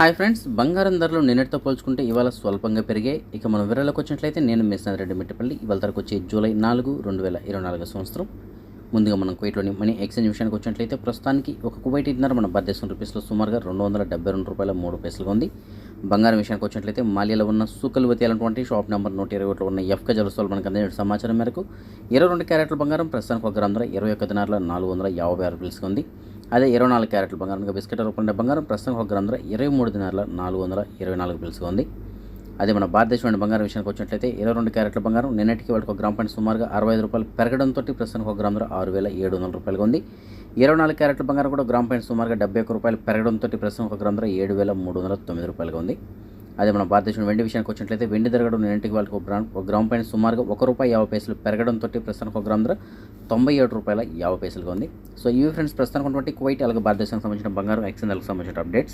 Hi friends బంగారం ధరలు నిన్నటితో పోల్చుకుంటే ఇవాళ స్వల్పంగా పెరిగాయి. ఇక మనం వివరాలకు వచ్చినట్లయితే నేను మిస్నాథ్ రెడ్డి మిట్టపల్లి. ఇవాళ ధరకు వచ్చే జూలై నాలుగు రెండు వేల ఇరవై నాలుగు సంవత్సరం. ముందుగా మనం కువైట్లోని మనీ ఎక్స్చేంజ్ విషయానికి వచ్చినట్లయితే ప్రస్తుతానికి ఒక కువైట్ ఇద్దరు మన భారతదేశం రూపీస్లో సుమారుగా రెండు వందల డెబ్బై రెండు రూపాయల మూడు పైసలుగా ఉంది. బంగారం విషయానికి వచ్చినట్లయితే మాలియాలో ఉన్న సూకల్వతి అనేటువంటి షాప్ నెంబర్ నూట ఇరవై ఒకటిలో ఉన్న ఎఫ్క జలసోలు మనకు అందిన సమాచారం మేరకు ఇరవై రెండు క్యారెట్ల బంగారం ప్రస్తుతానికి ఒక గ్రామ ధర ఇరవై ఒక్క దినార్ల నాలుగు వందల యాభై ఆరు రూపాయలుగా ఉంది. అదే ఇరవై నాలుగు క్యారెట్ల బంగారం బిస్కెట్ రూపంలో బంగారం ప్రస్తుతం ఒక గ్రామ ధర ఇరవై మూడు దినార్ల నాలుగు వందల ఇరవై నాలుగు బిల్స్గా ఉంది. అదే మన భారతదేశంలోని బంగారం విషయానికి వచ్చినట్లయితే ఇరవై రెండు క్యారెట్ల బంగారం నిన్నటికి వాళ్ళకి ఒక గ్రామ్ పాయింట్ సుమారుగా అరవై ఐదు రూపాయలు పెరగడంతో ప్రస్తుతానికి ఒక గ్రామ్ ధర ఆరు వేల ఏడు వందల రూపాయలుగా ఉంది. ఇరవై నాలుగు క్యారెట్ల బంగారం కూడా గ్రామ్ పాయింట్ సుమారుగా డెబ్బై ఒక్క రూపాయలు పెరగడంతో ప్రస్తుతం ఒక గ్రామ్ ధర ఏడు వేల మూడు వందల తొమ్మిది రూపాయలుగా ఉంది. అదే మన భారతదేశం వెండి విషయానికి వచ్చినట్లయితే వెండి ధరగడం నిన్నటికి వాళ్ళకి ఒక గ్రామ్ ఒక గ్రామ్ పాయింట్ సుమారుగా ఒక రూపాయి యాభై పైసలు పెరగడంతో ప్రస్తుతానికి ఒక గ్రామ్ ధర తొంభై ఏడు రూపాయల యాభై పైసలుగా ఉంది. సో ఇవి ఫ్రెండ్స్ ప్రస్తుతానికి ఉన్నటువంటి కువైట్ అలాగే భారతదేశానికి సంబంధించిన బంగారం ఎక్స్ఎన్ఎల్కి సంబంధించిన అప్డేట్స్.